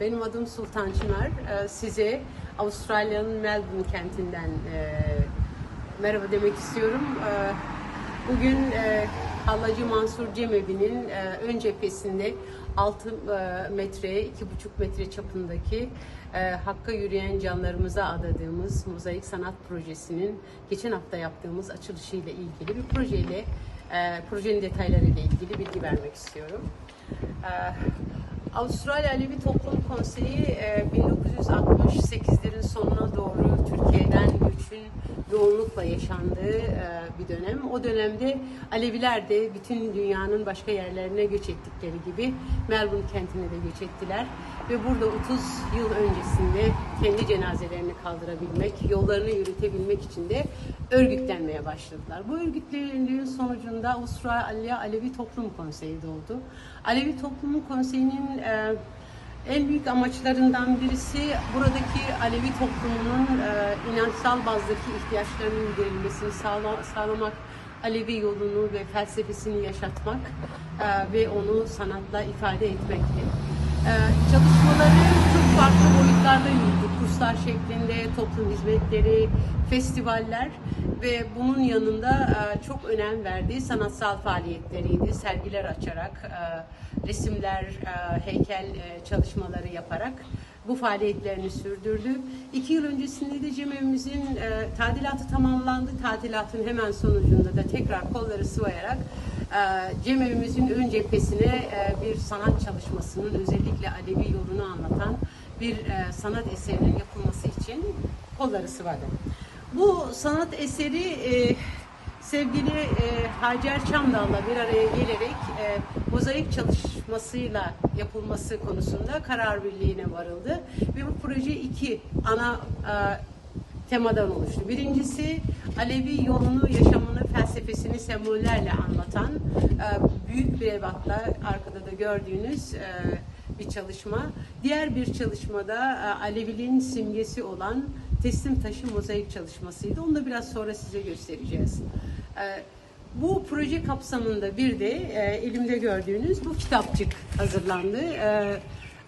Benim adım Sultan Çınar. Ee, Size Avustralya'nın Melbourne kentinden e, merhaba demek istiyorum. Ee, Bugün e, Hallacı Mansur Cemevi'nin e, ön cephesinde 6 metre, 2,5 metre çapındaki Hakka Yürüyen Canlarımıza adadığımız mozaik sanat projesinin geçen hafta yaptığımız açılışıyla ilgili bir projeyle, projenin detaylarıyla ilgili bilgi vermek istiyorum. E, Avustralya Alevi Toplum Konseyi e, 1968'lerin sonuna doğru Türkiye'den göçün yoğunlukla yaşandığı e, bir dönem. O dönemde Aleviler de bütün dünyanın başka yerlerine göç ettikleri gibi Melbourne kentine de göç ettiler. Ve burada 30 yıl öncesinde kendi cenazelerini kaldırabilmek, yollarını yürütebilmek için de örgütlenmeye başladılar. Bu örgütlülüğün sonucunda Avustralya Alevi Toplum Konseyi doğdu. Alevi Toplum Konseyi'nin e, en büyük amaçlarından birisi buradaki Alevi toplumunun e, inançsal bazdaki ihtiyaçlarının giderilmesini sağla- sağlamak, Alevi yolunu ve felsefesini yaşatmak e, ve onu sanatla ifade etmekti. E, çalışmaları çok farklı boyutlarda yürüdü. Kurslar şeklinde, toplum hizmetleri, festivaller ve bunun yanında e, çok önem verdiği sanatsal faaliyetleriydi. Sergiler açarak, e, resimler, e, heykel çalışmaları yaparak bu faaliyetlerini sürdürdü. İki yıl öncesinde de cemevimizin tadilatı tamamlandı. Tadilatın hemen sonucunda da tekrar kolları sıvayarak e, cemevimizin ön cephesine e, bir sanat çalışmasının özellikle Alevi yolunu anlatan bir e, sanat eserinin yapılması için kolları sıvadı. Bu sanat eseri e, sevgili Hacer Çamdal'la bir araya gelerek mozaik çalışmasıyla yapılması konusunda karar birliğine varıldı. Ve bu proje iki ana temadan oluştu. Birincisi Alevi yolunu, yaşamını, felsefesini sembollerle anlatan e, büyük bir ebatla arkada da gördüğünüz e, bir çalışma. Diğer bir çalışmada e, Aleviliğin simgesi olan teslim taşı mozaik çalışmasıydı. Onu da biraz sonra size göstereceğiz. Bu proje kapsamında bir de elimde gördüğünüz bu kitapçık hazırlandı. E,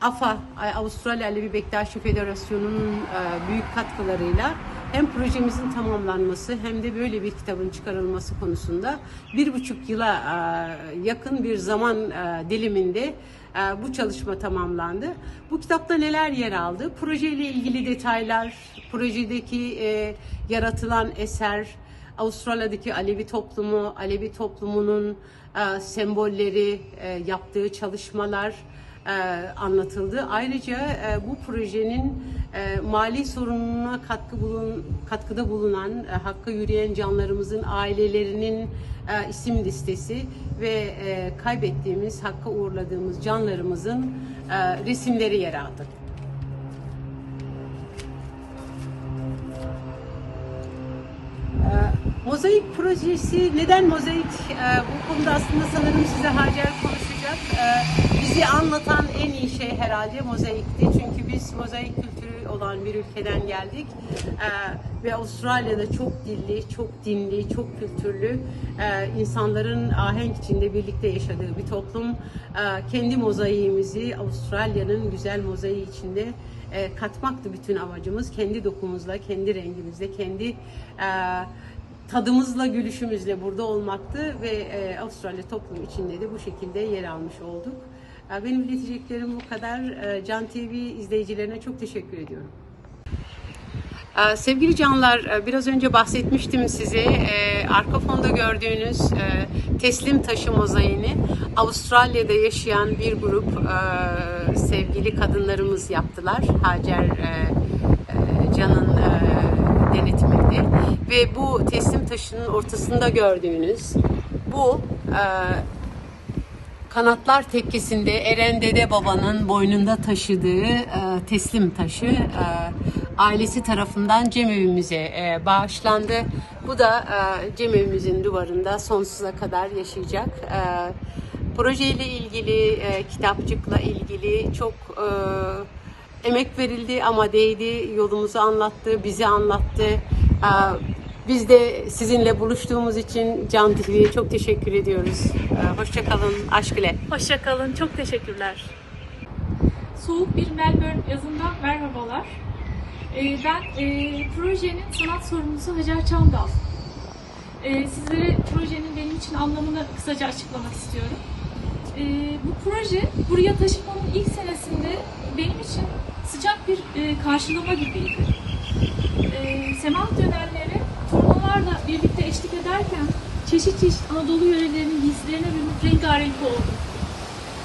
AFA, Avustralya Alevi Bektaşi Federasyonu'nun e, büyük katkılarıyla hem projemizin tamamlanması hem de böyle bir kitabın çıkarılması konusunda bir buçuk yıla e, yakın bir zaman e, diliminde bu çalışma tamamlandı. Bu kitapta neler yer aldı? Projeyle ilgili detaylar, projedeki yaratılan eser, Avustralya'daki Alevi toplumu, Alevi toplumunun sembolleri, yaptığı çalışmalar anlatıldı. Ayrıca e, bu projenin e, mali sorununa katkı bulun, katkıda bulunan e, Hakka yürüyen canlarımızın ailelerinin e, isim listesi ve e, kaybettiğimiz, Hakka uğurladığımız canlarımızın e, resimleri yer aldı. Mozaik projesi neden mozaik? Bu konuda aslında sanırım size Hacer konuşacak. Ee, bizi anlatan en iyi şey herhalde mozaikti. Çünkü biz mozaik kültürü olan bir ülkeden geldik. Ee, ve Avustralya'da çok dilli, çok dinli, çok kültürlü e, insanların ahenk içinde birlikte yaşadığı bir toplum. Ee, kendi mozaiğimizi Avustralya'nın güzel mozaiği içinde e, katmaktı bütün amacımız. Kendi dokumuzla, kendi rengimizle, kendi e, tadımızla, gülüşümüzle burada olmaktı ve e, Avustralya toplum içinde de bu şekilde yer almış olduk. E, benim ileteceklerim bu kadar. E, Can TV izleyicilerine çok teşekkür ediyorum. Ee, Sevgili canlar, e, biraz önce bahsetmiştim size. Ee, Arka fonda gördüğünüz e, teslim taşı mozaiğini Avustralya'da yaşayan bir grup e, sevgili kadınlarımız yaptılar. Hacer e, e, Can'ın e, denetiminde. Ve bu teslim taşının ortasında gördüğünüz bu e, Kanatlar Tekkesi'nde Eren Dede Baba'nın boynunda taşıdığı e, teslim taşı e, ailesi tarafından cemevimize e, bağışlandı. Bu da e, cemevimizin duvarında sonsuza kadar yaşayacak. E, projeyle ilgili, e, kitapçıkla ilgili çok e, emek verildi ama değdi. Yolumuzu anlattı, bizi anlattı. E, biz de sizinle buluştuğumuz için Can TV'ye çok teşekkür ediyoruz. Ee, Hoşça kalın, aşk ile. Hoşça kalın. Çok teşekkürler. soğuk bir Melbourne yazından merhabalar. Ee, ben e, projenin sanat sorumlusu Hacer Çandal. Ee, sizlere projenin benim için anlamını kısaca açıklamak istiyorum. Ee, bu proje buraya taşınmamın ilk senesinde benim için sıcak bir e, karşılama gibiydi. Ee, Sema dönemleri turnuvalarla birlikte eşlik ederken çeşit çeşit Anadolu yörelerinin giysilerine bürünüp rengarenk oldum.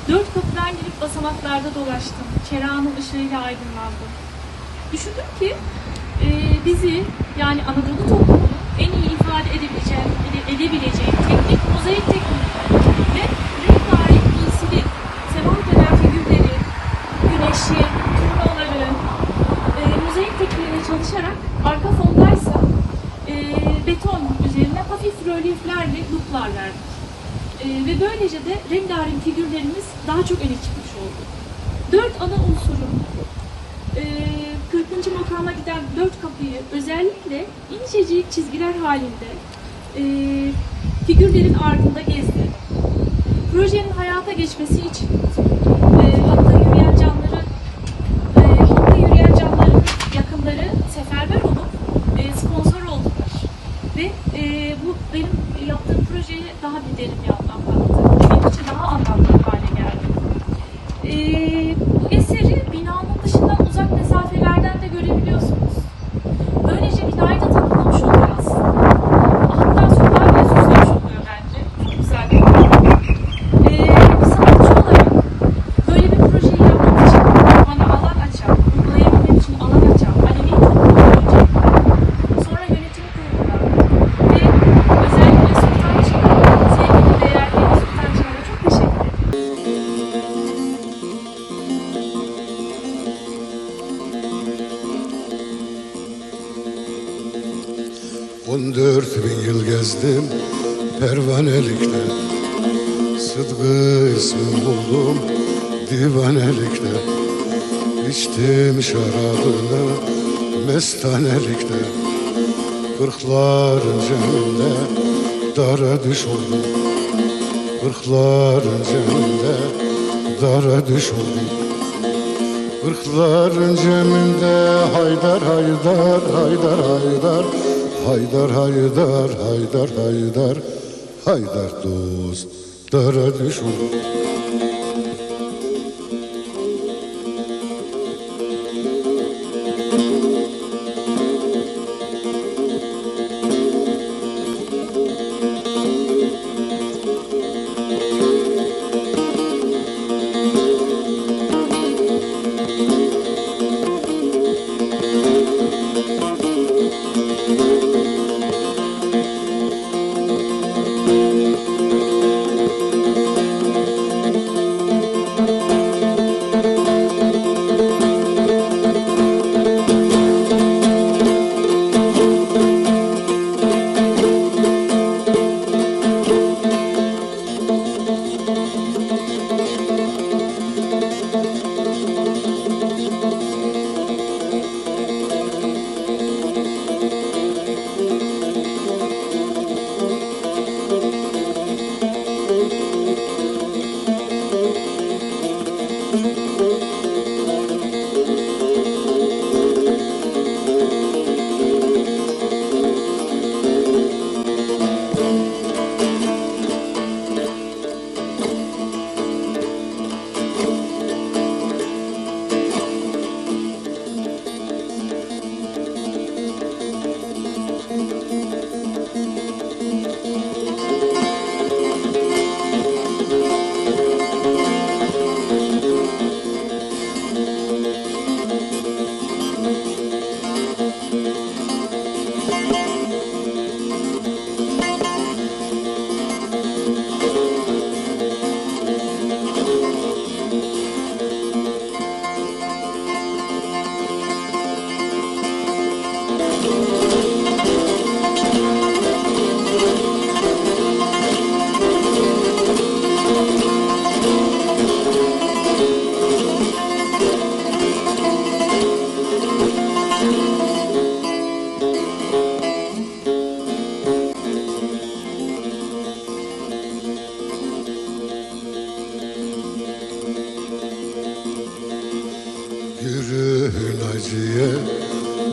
Dört kapıdan girip basamaklarda dolaştım. Çerağının ışığıyla aydınlandım. Düşündüm ki e, bizi yani Anadolu toplumunu en iyi ifade edebileceğim, ede- edebileceğim teknik mozaik tekniği ve rengarenk giysili sema dönem figürleri, güneşi, turnaları, e, mozaik çalışarak arka fondaysa e, beton üzerine hafif rölyeflerle looplar verdik. E, ve böylece de rengarenk figürlerimiz daha çok öne çıkmış oldu. Dört ana unsurun e, 40. makama giden dört kapıyı özellikle incecik çizgiler halinde e, figürlerin ardında gezdi. Projenin hayata geçmesi için e, hatta yürüyen canları e, hatta yürüyen canların yakınları seferber olup e, sponsor oldular. Ve e, bu benim yaptığım projeye daha bir derin bir anlam gezdim pervanelikle Sıdkı ismi buldum divanelikle İçtim şarabını mestanelikle Kırkların ceminde dara düş oldum. Kırkların ceminde dara düş oldum. Kırkların ceminde haydar haydar haydar haydar Haydar haydar haydar haydar haydar dost dara düş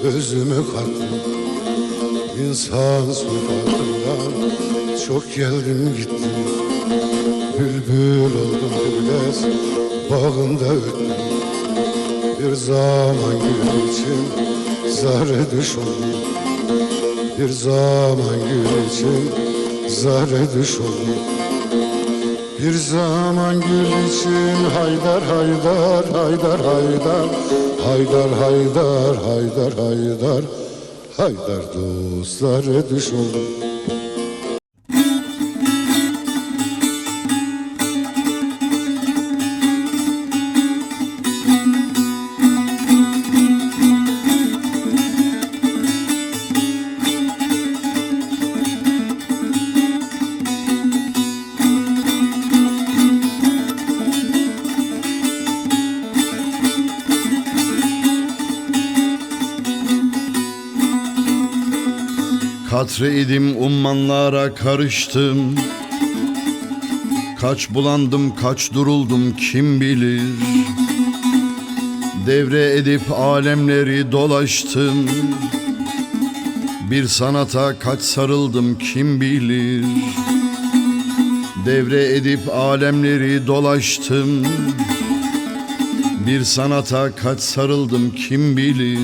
özümü kattım İnsan sokakından çok geldim gittim. Bülbül oldum güles bağında öttüm. Bir zaman gül için zare düş oldum. Bir zaman gül için zare düş oldum bir zaman gül için haydar haydar haydar haydar. Haydar haydar haydar haydar. Haydar dostlara düş oldum Katre idim ummanlara karıştım. Kaç bulandım kaç duruldum kim bilir? Devre edip alemleri dolaştım. Bir sanata kaç sarıldım kim bilir? Devre edip alemleri dolaştım. Bir sanata kaç sarıldım kim bilir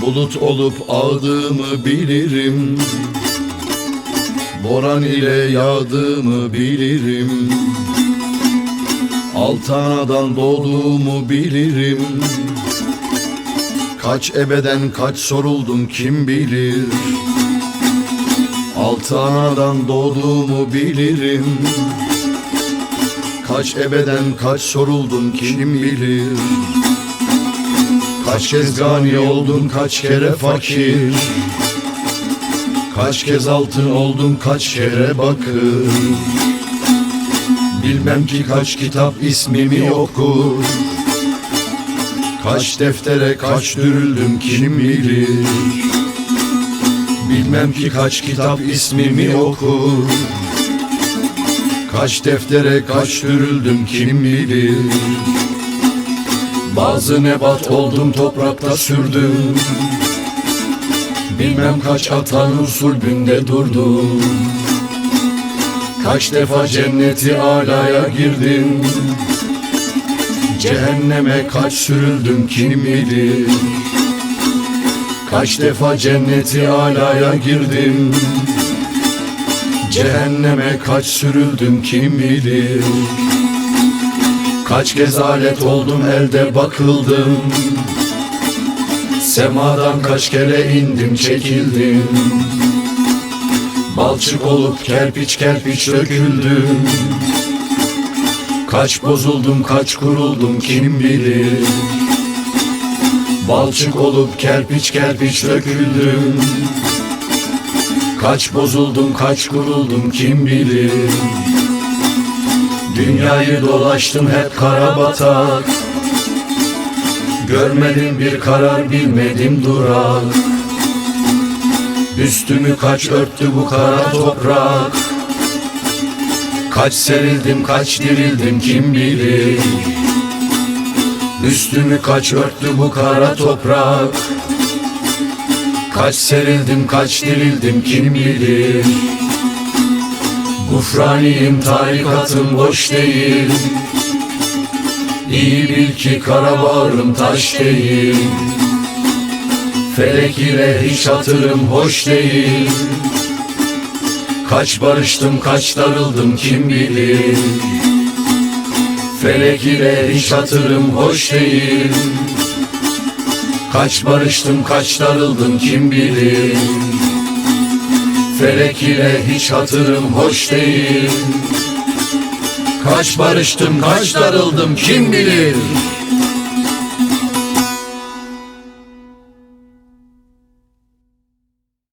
Bulut olup ağdığımı bilirim. Boran ile yağdığımı bilirim. Altanadan doğduğumu bilirim. Kaç ebeden kaç soruldum kim bilir. Altı anadan doğduğumu bilirim. Kaç ebeden kaç soruldum kim bilir Kaç kez gani oldum kaç kere fakir. Kaç kez altın oldum kaç kere bakır. Bilmem ki kaç kitap ismimi okur. Kaç deftere kaç dürüldüm kim bilir. Bilmem ki kaç kitap ismimi okur. Kaç deftere kaç dürüldüm kim bilir bazı nebat oldum toprakta sürdüm. Bilmem kaç atan usulbünde durdum. Kaç defa cenneti alaya girdim. Cehenneme kaç sürüldüm kim bilir? Kaç defa cenneti alaya girdim. Cehenneme kaç sürüldüm kim bilir Kaç kez alet oldum elde bakıldım. Semadan kaç kere indim çekildim. Balçık olup kerpiç kerpiç döküldüm. Kaç bozuldum kaç kuruldum kim bilir? Balçık olup kerpiç kerpiç döküldüm. Kaç bozuldum kaç kuruldum kim bilir Dünyayı dolaştım hep kara batak Görmedim bir karar bilmedim durak. Üstümü kaç örttü bu kara toprak? Kaç serildim kaç dirildim kim bilir? Üstümü kaç örttü bu kara toprak? Kaç serildim kaç dirildim kim bilir Gufraniyim tarikatım boş değil. İyi bil ki kara bağrım taş değil. Felek ile hiç hatırım hoş değil. Kaç barıştım kaç darıldım kim bilir? Felek ile hiç hatırım hoş değil. Kaç barıştım kaç darıldım kim bilir Felek ile hiç hatırım hoş değil. Kaç barıştım kaç darıldım kim bilir